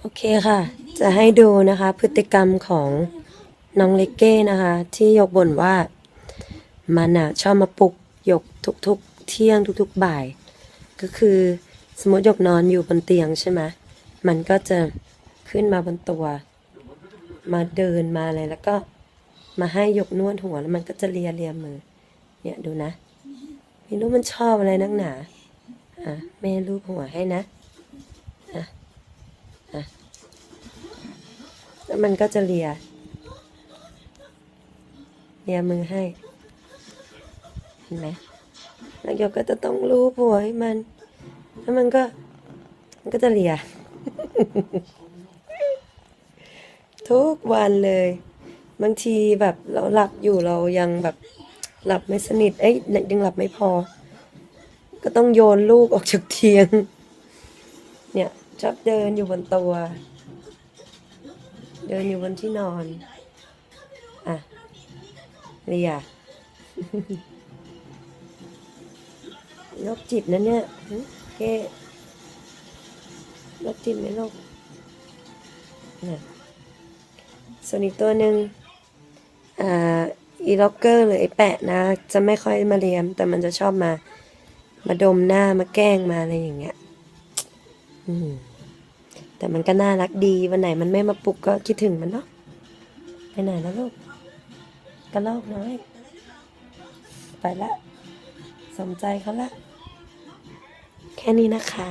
โอเคค่ะ จะให้ดูนะคะ พฤติกรรมของน้องเลกเก้นะคะ ที่ยกบ่นว่ามันอะชอบมาปลุกยกทุกๆ เที่ยงทุกๆบ่าย ก็คือสมมติยกนอนอยู่บนเตียงใช่ไหมมันก็จะขึ้นมาบนตัว มาเดินมาอะไรแล้วก็มาให้ยกนวดหัวแล้วมันก็จะเลียเลียมือ เนี่ยดูนะไม่รู้มันชอบอะไรนักหนาอะแม่ลูบหัวให้นะ แล้วมันก็จะเลียเลียมือให้ เห็นไหมแล้วโยกก็จะต้องรูปหัวให้มัน แล้วมันก็มันก็จะเลีย ทุกวันเลย บางทีแบบเราหลับอยู่เรายังแบบหลับไม่สนิท เอ้ยยังหลับไม่พอ ก็ต้องโยนลูกออกจากเตียง เนี่ย ชอบเดินอยู่บนตัว เดินอยู่บนที่นอน อะเรียโรคจิตนะเนี่ยเก้โรคจิตไหมลูกน่ะส่วนอีกตัวหนึ่งอ่าอีล็อกเกอร์หรือไอแปะนะ จะไม่ค่อยมาเลียม แต่มันจะชอบมา มาดมหน้ามาแกล้งมาอะไรอย่างเงี้ย อืม แต่มันก็น่ารักดีวันไหนมันไม่มาปลุกก็คิดถึงมันเนาะไปไหนแล้วลูกกระลอกน้อยไปละสมใจเขาละ แค่นี้นะคะ